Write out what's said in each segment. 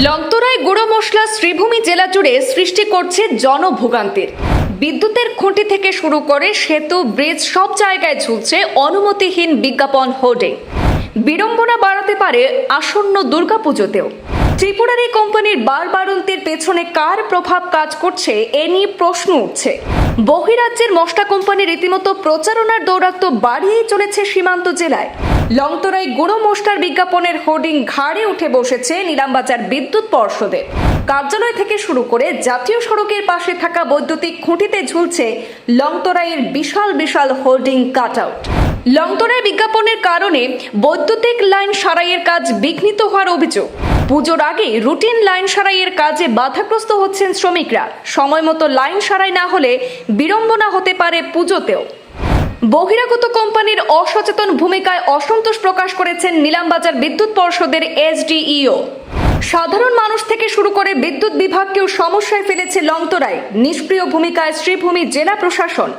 লংতরায় গুঁড়ো মশলা শ্রীভূমি জেলা জুড়ে সৃষ্টি করছে জনভোগান্তির। বিদ্যুতের খুঁটি থেকে শুরু করে সেতু, ব্রিজ সব জায়গায় ঝুলছে অনুমতিহীন বিজ্ঞাপন হোর্ডিং। বিড়ম্বনা বাড়াতে পারে আসন্ন দুর্গাপুজোতেও। ত্রিপুরার এই কোম্পানির বারবারন্তের পেছনে কার প্রভাব কাজ করছে এ নিয়ে প্রশ্ন উঠছে। বহিরাজ্যের মশলা কোম্পানি রীতিমতো প্রচারণার দৌরাত্ম্য বাড়িয়েই চলেছে সীমান্ত জেলায়। লংতরাই গুঁড়ো মোস্টার বিজ্ঞাপনের হোর্ডিং ঘাড়ে উঠে বসেছে নিলামবাজার বিদ্যুৎ পর্ষদের। কার্যালয় থেকে শুরু করে জাতীয় সড়কের পাশে থাকা বৈদ্যুতিক খুঁটিতে ঝুলছে লংতরাইয়ের বিশাল বিশাল হোর্ডিং কাট আউট লংতরায় বিজ্ঞাপনের কারণে বৈদ্যুতিক লাইন সারাইয়ের কাজ বিঘ্নিত হওয়ার অভিযোগ। পুজোর আগে রুটিন লাইন সারাইয়ের কাজে বাধাগ্রস্ত হচ্ছেন শ্রমিকরা। সময় মতো লাইন সারাই না হলে বিড়ম্বনা হতে পারে পুজোতেও। বহিরাগত কোম্পানির অসচেতন ভূমিকায় অসন্তোষ প্রকাশ করেছেন নিলামবাজার বিদ্যুৎ পর্ষদের এসডিইও। সাধারণ মানুষ থেকে শুরু করে বিদ্যুৎ বিভাগকেও সমস্যায় ফেলেছে লংতরায়। নিষ্ক্রিয় ভূমিকায় শ্রীভূমি জেলা প্রশাসন।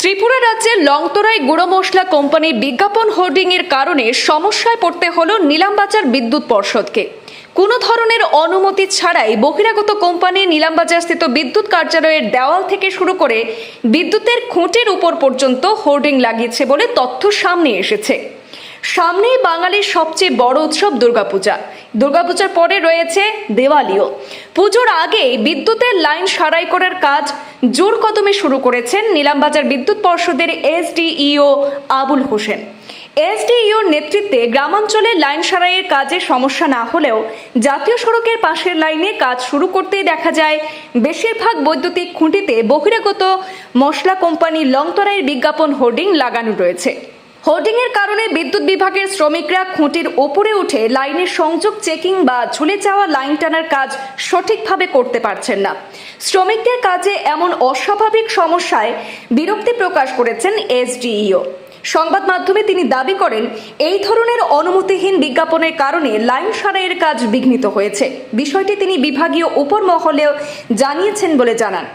ত্রিপুরা রাজ্যের লংতরাই গুঁড়ো মশলা কোম্পানির বিজ্ঞাপন হোর্ডিং এর কারণে সমস্যায় পড়তে হল নিলামবাজার বিদ্যুৎ পর্ষদকে। কোনো ধরনের অনুমতি ছাড়াই বহিরাগত কোম্পানি নিলামবাজার স্থিত বিদ্যুৎ কার্যালয়ের দেওয়াল থেকে শুরু করে বিদ্যুতের খুঁটির উপর পর্যন্ত হোর্ডিং লাগিয়েছে বলে তথ্য সামনে এসেছে। সামনেই বাঙালির সবচেয়ে বড় উৎসব দুর্গাপূজা। দুর্গাপূজার পরে রয়েছে দেওয়ালিও। পুজোর আগে বিদ্যুতের লাইন সারাই করার কাজ জোর কদমে শুরু করেছেন নিলামবাজার বিদ্যুৎ পর্ষদের এসডিইও আবুল হোসেন। এসডিইওর নেতৃত্বে গ্রামাঞ্চলে লাইন সারাইয়ের কাজে সমস্যা না হলেও জাতীয় সড়কের পাশের লাইনে কাজ শুরু করতেই দেখা যায়, বেশিরভাগ বৈদ্যুতিক খুঁটিতে বহিরাগত মশলা কোম্পানি লংতরাইয়ের বিজ্ঞাপন হোর্ডিং লাগানো রয়েছে। হোর্ডিংয়ের কারণে বিদ্যুৎ বিভাগের শ্রমিকরা খুঁটির ওপরে উঠে লাইনের সংযোগ চেকিং বা ঝুলে যাওয়া লাইন টানার কাজ সঠিকভাবে করতে পারছেন না। শ্রমিকদের কাজে এমন অস্বাভাবিক সমস্যায় বিরক্তি প্রকাশ করেছেন এসডিইও। সংবাদ মাধ্যমে তিনি দাবি করেন, এই ধরনের অনুমতিহীন বিজ্ঞাপনের কারণে লাইন সারাইয়ের কাজ বিঘ্নিত হয়েছে। বিষয়টি তিনি বিভাগীয় উপর মহলেও জানিয়েছেন বলে জানান।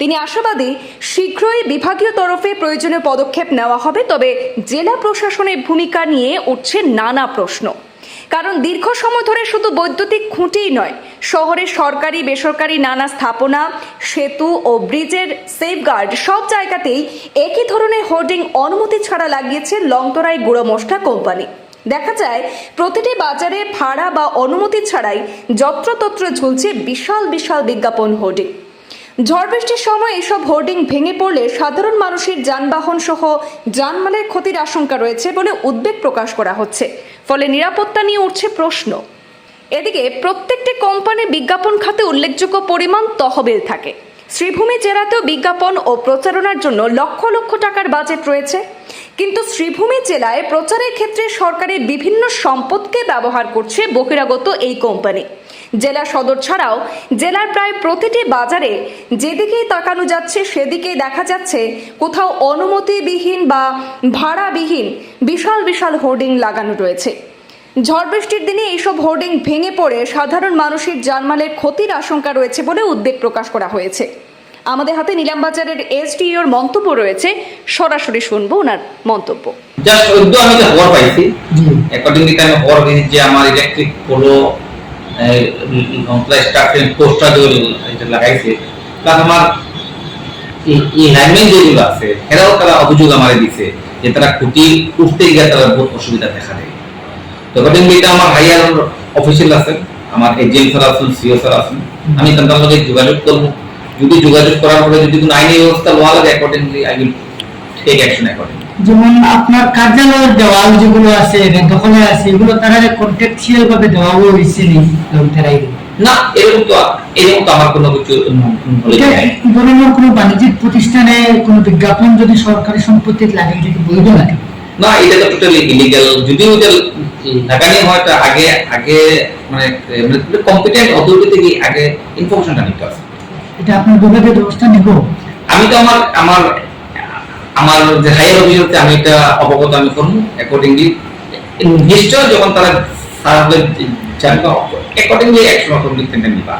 তিনি আশাবাদী, শীঘ্রই বিভাগীয় তরফে প্রয়োজনীয় পদক্ষেপ নেওয়া হবে, তবে জেলা প্রশাসনের ভূমিকা নিয়ে উঠছে নানা প্রশ্ন। কারণ দীর্ঘ সময় ধরে শুধু বৈদ্যুতিক খুঁটিই নয় শহরের সরকারি, বেসরকারি নানা স্থাপনা, সেতু ও ব্রিজের সেফগার্ড সব জায়গাতেই একই ধরনের হোর্ডিং অনুমতি ছাড়া লাগিয়েছে লংতরাই গুঁড়ো মশলা কোম্পানি। দেখা যায়, প্রতিটি বাজারে ভাড়া বা অনুমতি ছাড়াই যত্রতত্র ঝুলছে বিশাল বিশাল বিজ্ঞাপন হোর্ডিং। ঝড় বৃষ্টির সময় এসব হোর্ডিং ভেঙে পড়লে সাধারণ মানুষের যানবাহন সহ যানমালের ক্ষতির আশঙ্কা রয়েছে বলে উদ্বেগ প্রকাশ করা হচ্ছে। ফলে নিরাপত্তা নিয়ে উঠছে প্রশ্ন। এদিকে প্রত্যেকটি কোম্পানি বিজ্ঞাপন খাতে উল্লেখযোগ্য পরিমাণ তহবিল থাকে। শ্রীভূমি জেলাতেও বিজ্ঞাপন ও প্রচারণার জন্য লক্ষ লক্ষ টাকার বাজেট রয়েছে। কিন্তু শ্রীভূমি জেলায় প্রচারের ক্ষেত্রে সরকারের বিভিন্ন সম্পদকে ব্যবহার করছে বহিরাগত এই কোম্পানি। জেলা সদর ছাড়াও জেলার প্রায় প্রতিটি বাজারে যেদিকেই তাকানো যাচ্ছে সেদিকেই দেখা যাচ্ছে কোথাও অনুমতিবিহীন বা ভাড়াবিহীন বিশাল বিশাল হোর্ডিং লাগানো রয়েছে। ঝড় বৃষ্টির দিনে এইসব হোর্ডিং ভেঙে পড়ে সাধারণ মানুষের জানমালের ক্ষতির আশঙ্কা রয়েছে বলে উদ্বেগ প্রকাশ করা হয়েছে। আমাদের হাতে নিলামবাজারের এসডিওর মন্তব্য রয়েছে। সরাসরি শুনব ওনার মন্তব্য। জাস্ট আমি যে খবর পাইছি। অ্যাকর্ডিংলি আমি খবর পেয়েছি যে আমার ইলেকট্রিক পোলো স্ট্রাকচার লাগাইছে। প্লাস আমার এই- যেগুলো আছে, এরাও তারা অভিযোগ আমার দিছে যে তারা খুঁটি উঠতে গিয়ে তারা বহুত অসুবিধা দেখা দেয়। তো এটা আমার হাইয়ার অফিসিয়াল আছে আমার এজিএম স্যার আছেন, সিও স্যার আছেন, আমি তাদের লগে যোগাযোগ করব। যদি যোগাযোগ করার পরে যদি কোনো আইনি ব্যবস্থা লওয়া লাগে accordingly I will take action যেমন আপনার কার্যালয়ের দেওয়াল যেগুলো আছে দখলে আছে এগুলো তারা কন্ট্রাকচুয়াল ভাবে দেওয়া হয়েছে নি তারাই না এরকম তো এরকম তো আমার কোনো কিছু ধরনের কোনো বাণিজ্যিক প্রতিষ্ঠানে কোনো বিজ্ঞাপন যদি সরকারি সম্পত্তিতে লাগে এটা কি বৈধ লাগে না এটা তো টোটালি ইলিগাল যদিও এটা লাগানি হয় তো আগে আগে মানে কম্পিটেন্ট অথরিটি থেকে আগে ইনফরমেশনটা নিতে হবে। এটা আপনার বিভাগের ব্যবস্থা নিব। আমি তো আমার আমার আমার যে হাইয়ার অফিসারতে আমি এটা অবগত আমি করব অ্যাকর্ডিংলি নিশ্চয় যখন তারা সার্ভে চাইবে অ্যাকর্ডিংলি অ্যাকশন অথরিটি নিবা।